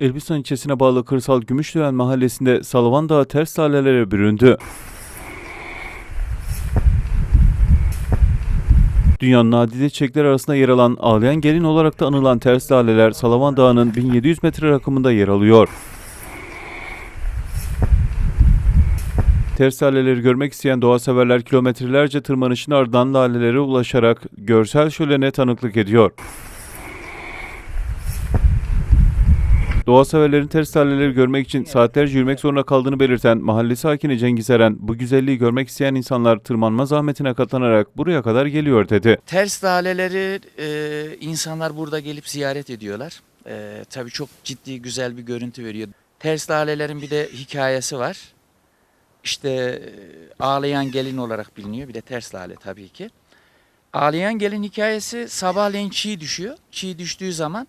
Elbistan ilçesine bağlı Kırsal Gümüşlüven mahallesinde Salavan Dağı ters lalelere büründü. Dünyanın nadide çiçekleri arasında yer alan ağlayan gelin olarak da anılan ters laleler Salavan Dağı'nın 1700 metre rakımında yer alıyor. Ters laleleri görmek isteyen doğa severler kilometrelerce tırmanışın ardından lalelere ulaşarak görsel şölene tanıklık ediyor. Doğa severlerin ters laleleri görmek için saatlerce yürümek zorunda kaldığını belirten mahalle sakini Cengiz Eren, bu güzelliği görmek isteyen insanlar tırmanma zahmetine katlanarak buraya kadar geliyor dedi. Ters laleleri e, insanlar burada gelip ziyaret ediyorlar. E, tabii çok ciddi güzel bir görüntü veriyor. Ters lalelerin bir de hikayesi var. İşte e, ağlayan gelin olarak biliniyor. Bir de ters lale tabii ki. Ağlayan gelin hikayesi sabahleyin çiğ düşüyor. Çiğ düştüğü zaman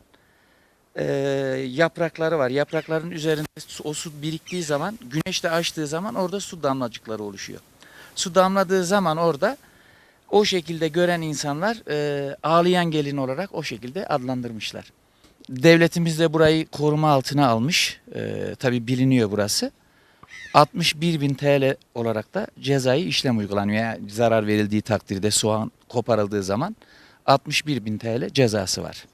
e, yaprakları var. Yaprakların üzerinde o su biriktiği zaman, güneş de açtığı zaman orada su damlacıkları oluşuyor. Su damladığı zaman orada o şekilde gören insanlar e, ağlayan gelin olarak o şekilde adlandırmışlar. Devletimiz de burayı koruma altına almış. E, Tabi biliniyor burası. 61 bin TL olarak da cezai işlem uygulanıyor. Yani zarar verildiği takdirde soğan koparıldığı zaman 61 bin TL cezası var.